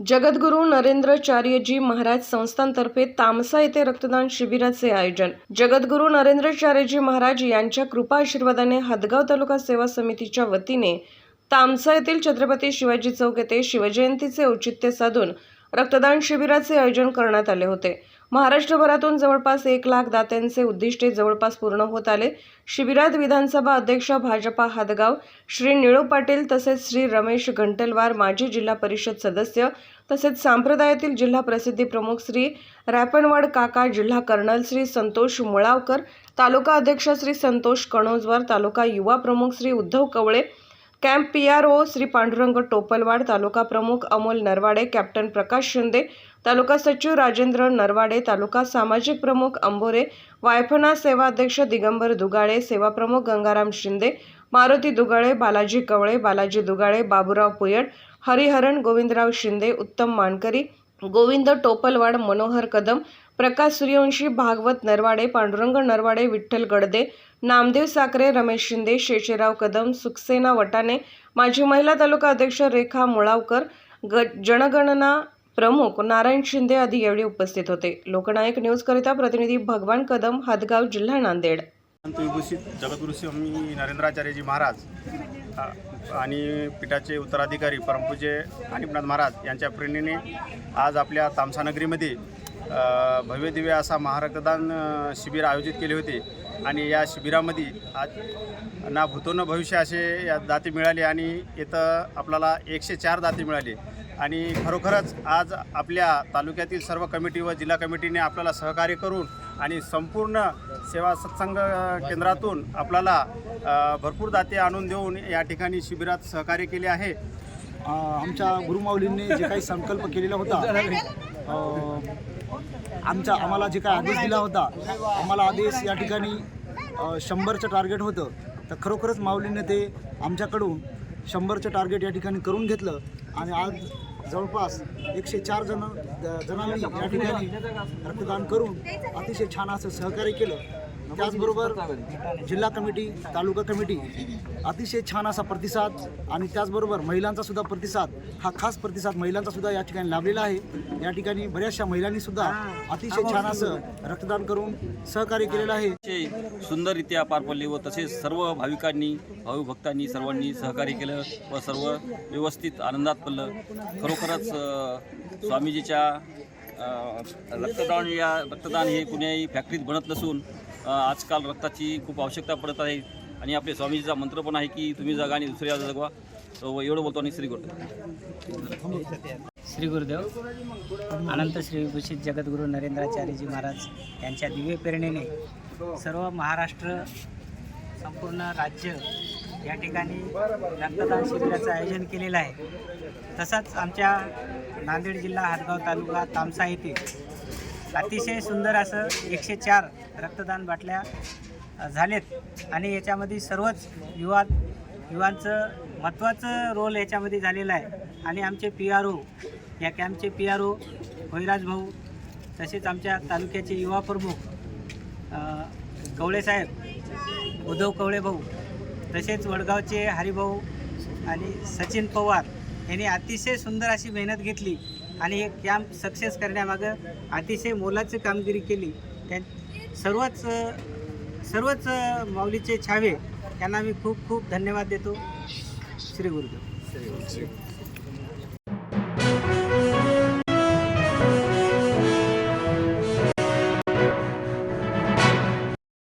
जगद्गुरू नरेंद्रचार्यजी महाराज संस्थांतर्फे तामसा येथे रक्तदान शिबिराचे आयोजन. जगद्गुरू नरेंद्रचार्यजी महाराज यांच्या कृपा आशीर्वादाने हदगाव तालुका सेवा समितीच्या वतीने तामसा येथील छत्रपती शिवाजी चौक येथे शिवजयंतीचे औचित्य साधून रक्तदान शिबिराचे आयोजन करण्यात आले होते. महाराष्ट्रभरातून जवळपास एक लाख दात्यांचे उद्दिष्टे जवळपास पूर्ण होत आले. शिबिरात विधानसभा अध्यक्ष भाजपा हादगाव श्री निळू पाटील तसेच श्री रमेश घंटलवार माजी जिल्हा परिषद सदस्य तसेच संप्रदायातील जिल्हा प्रसिद्धी प्रमुख श्री रॅपणवाड काका जिल्हा कर्नल श्री संतोष मुळावकर तालुका अध्यक्ष श्री संतोष कणोजवार तालुका युवा प्रमुख Shri Uddhav Kawale camp P R O Shri Pandurang Topalwad तालुका प्रमुख अमोल नरवाडे कॅप्टन प्रकाश शिंदे तालुका सचिव राजेंद्र नरवाडे तालुका सामाजिक प्रमुख अंबोरे वायफना सेवा अध्यक्ष दिगंबर दुगाळे सेवा प्रमुख गंगाराम शिंदे मारुती दुगाळे बालाजी कवळे बालाजी दुगाळे बाबुराव पुयड हरिहरण गोविंदराव शिंदे उत्तम मानकरी गोविंद टोपलवाड मनोहर कदम प्रकाश सूर्यवंशी भागवत नरवाडे पांडुरंग नरवाडे विठ्ठल गडदे नामदेव साकरे रमेश शिंदे शेषेराव कदम सुखसेना वटाने माजी महिला तालुका अध्यक्ष रेखा मुळावकर ग जनगणना प्रमुख नारायण शिंदे आदी यावेळी उपस्थित होते. लोकनायक न्यूजकरिता प्रतिनिधी भगवान कदम हदगाव जिल्हा नांदेड. विभूषित जगद्गुरु स्वामी नरेंद्राचार्यजी महाराज आणि पीठाचे उत्तराधिकारी परमपूजे अनिपनाथ महाराज यांच्या प्रेरणेने आज आपल्या तामसानगरीमध्ये भव्यदिव्य असा महारक्तदान शिबिर आयोजित केले होते. आणि या शिबिरामध्ये आज ना भूतो न भविष्य असे या दाते मिळाले आणि इथं आपल्याला एकशे चार दाते मिळाले. आणि खरोखरच आज आपल्या तालुक्यातील सर्व कमिटी व जिल्हा कमिटीने आपल्याला सहकार्य करून आणि संपूर्ण सेवा सत्संग केंद्रातून आपल्याला भरपूर दाते आणून देऊन या ठिकाणी शिबिरात सहकार्य केले आहे. अ, आमच्या गुरुमाऊलींनी जे काही संकल्प केलेला होता आमच्या आमचा आम्हाला जे काय आदेश दिला होता आम्हाला आदेश या ठिकाणी शंभरचं टार्गेट होतं. तर खरोखरच माऊलीने ते आमच्याकडून शंभरचं टार्गेट या ठिकाणी करून घेतलं. आणि आज जवळपास एकशे चार जण जणांनी या ठिकाणी रक्तदान करून अतिशय छान असं सहकार्य केलं. त्याचबरोबर जिल्हा कमिटी तालुका कमिटी अतिशय छान असा प्रतिसाद आणि त्याचबरोबर महिलांचा सुद्धा प्रतिसाद हा खास प्रतिसाद महिलांचा सुद्धा या ठिकाणी लाभलेला आहे. या ठिकाणी बऱ्याचशा महिलांनी सुद्धा अतिशय छान असं रक्तदान करून सहकार्य केलेलं आहे. सुंदररित्या पार पडले व तसेच सर्व भाविकांनी भाविभक्तांनी सर्वांनी सहकार्य केलं व सर्व व्यवस्थित आनंदात पडलं. खरोखरच स्वामीजीच्या रक्तदान या रक्तदान हे कुण्याही फॅक्टरीत बनत नसून आजकाल रक्ताची खूप आवश्यकता पडत आहे आणि आपले स्वामीजीचा मंत्र पण आहे की तुम्ही जगा आणि दुसऱ्या जगवा. एवढं बोलतो आणि श्री गुरुदेव. श्री गुरुदेव अनंत श्रीभूषित जगद्गुरू नरेंद्राचार्यजी महाराज यांच्या दिव्य प्रेरणेने सर्व महाराष्ट्र संपूर्ण राज्य या ठिकाणी रक्तदान शिबिराचं आयोजन केलेलं आहे. तसंच आमच्या नांदेड जिल्हा हातगाव तालुका तामसा येथे अतिशय सुंदर असं एकशे चार रक्तदान बाटल्या झालेत. आणि याच्यामध्ये सर्वच युवा युवांचं महत्त्वाचं रोल याच्यामध्ये झालेलं आहे. आणि आमचे पी आर ओ या कॅम्पचे पी आर ओ होईराज भाऊ तसेच आमच्या तालुक्याचे युवा प्रमुख कवळेसाहेब उद्धव कवळे भाऊ तसेच वडगावचे हरिभाऊ आणि सचिन पवार यांनी अतिशय सुंदर अशी मेहनत घेतली. आणि हे कॅम्प सक्सेस करण्यामागं अतिशय मोलाची कामगिरी केली. त्या सर्वच सर्वच माऊलीचे छावे यांना मी खूप खूप धन्यवाद देतो. श्री गुरुदेव.